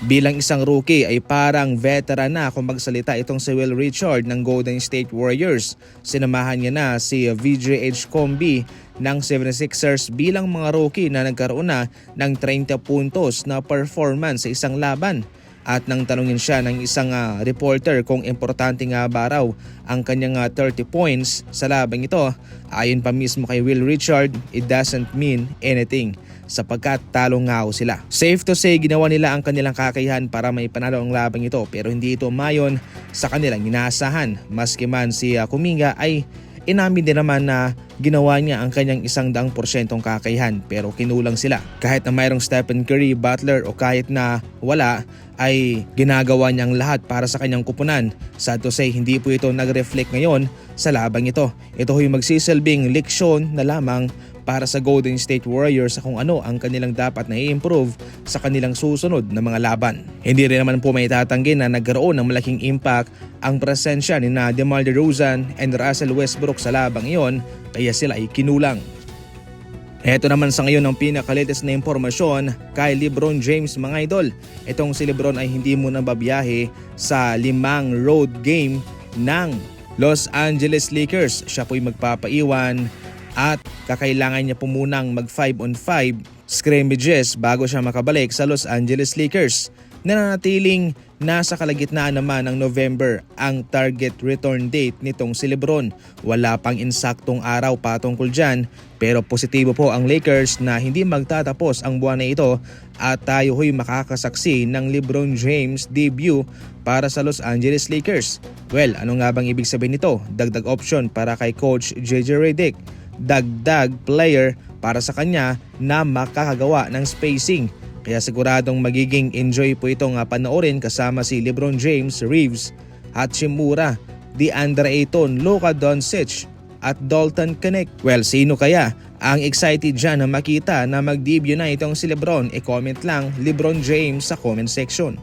Bilang isang rookie ay parang veteran na kung magsalita itong si Will Richard ng Golden State Warriors. Sinamahan niya na si VJH Combi ng 76ers bilang mga rookie na nagkaroon na ng 30 puntos na performance sa isang laban. At nang tanungin siya ng isang ah, reporter kung importante nga ba raw ang kanyang ah, 30 points sa labang ito, ayon pa mismo kay Will Richard, it doesn't mean anything sapagkat talo nga sila. Safe to say ginawa nila ang kanilang kakayahan para may panalo ang labang ito pero hindi ito mayon sa kanilang inaasahan. Maski man si ah, Kuminga ay inamin din naman na ginawa niya ang kanyang isang daang porsyentong kakayahan pero kinulang sila. Kahit na mayroong Stephen Curry, Butler o kahit na wala ay ginagawa niyang lahat para sa kanyang kupunan. Sad to say, hindi po ito nag-reflect ngayon sa labang ito. Ito ho'y magsisilbing leksyon na lamang para sa Golden State Warriors sa kung ano ang kanilang dapat na i-improve sa kanilang susunod na mga laban. Hindi rin naman po may tatanggi na nagkaroon ng malaking impact ang presensya ni na DeMar DeRozan and Russell Westbrook sa labang iyon kaya sila ay kinulang. Ito naman sa ngayon ang pinakalites na impormasyon kay Lebron James mga idol. Itong si Lebron ay hindi muna babiyahe sa limang road game ng Los Angeles Lakers. Siya po'y magpapaiwan at kakailangan niya po munang mag 5 on 5 scrimmages bago siya makabalik sa Los Angeles Lakers. Nananatiling nasa kalagitnaan naman ng November ang target return date nitong si Lebron. Wala pang insaktong araw patungkol dyan pero positibo po ang Lakers na hindi magtatapos ang buwan na ito at tayo ho'y makakasaksi ng Lebron James debut para sa Los Angeles Lakers. Well, ano nga bang ibig sabihin nito? Dagdag option para kay Coach JJ Redick. Dagdag player para sa kanya na makakagawa ng spacing kaya siguradong magiging enjoy po itong uh, panoorin kasama si Lebron James, Reeves, Hachimura, DeAndre Ayton, Luka Doncic at Dalton Connect. Well, sino kaya ang excited dyan na makita na mag-debut na itong si Lebron? E-comment lang Lebron James sa comment section.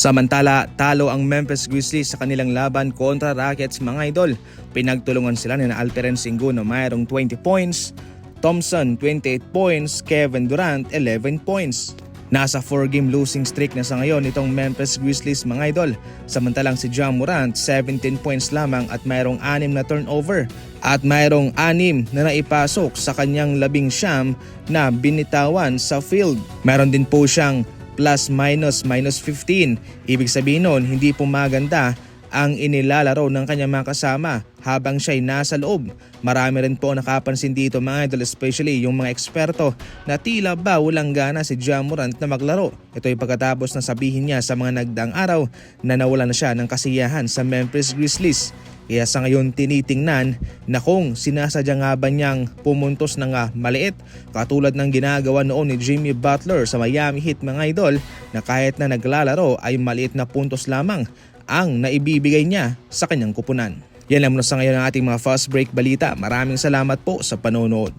Samantala, talo ang Memphis Grizzlies sa kanilang laban kontra Rockets mga idol. Pinagtulungan sila ni Alperen na mayroong 20 points, Thompson 28 points, Kevin Durant 11 points. Nasa 4-game losing streak na sa ngayon itong Memphis Grizzlies mga idol. Samantalang si John Morant 17 points lamang at mayroong 6 na turnover at mayroong 6 na naipasok sa kanyang labing siyam na binitawan sa field. Meron din po siyang plus minus minus 15. Ibig sabihin nun, hindi po maganda ang inilalaro ng kanyang mga kasama habang siya'y nasa loob. Marami rin po nakapansin dito mga idol especially yung mga eksperto na tila ba walang gana si John Morant na maglaro. Ito ay pagkatapos na sabihin niya sa mga nagdang araw na nawala na siya ng kasiyahan sa Memphis Grizzlies. Kaya sa ngayon tinitingnan na kung sinasadya nga ba niyang pumuntos nga maliit katulad ng ginagawa noon ni Jimmy Butler sa Miami Heat mga idol na kahit na naglalaro ay maliit na puntos lamang ang naibibigay niya sa kanyang kupunan. Yan lang muna sa ngayon ang ating mga fast break balita. Maraming salamat po sa panonood.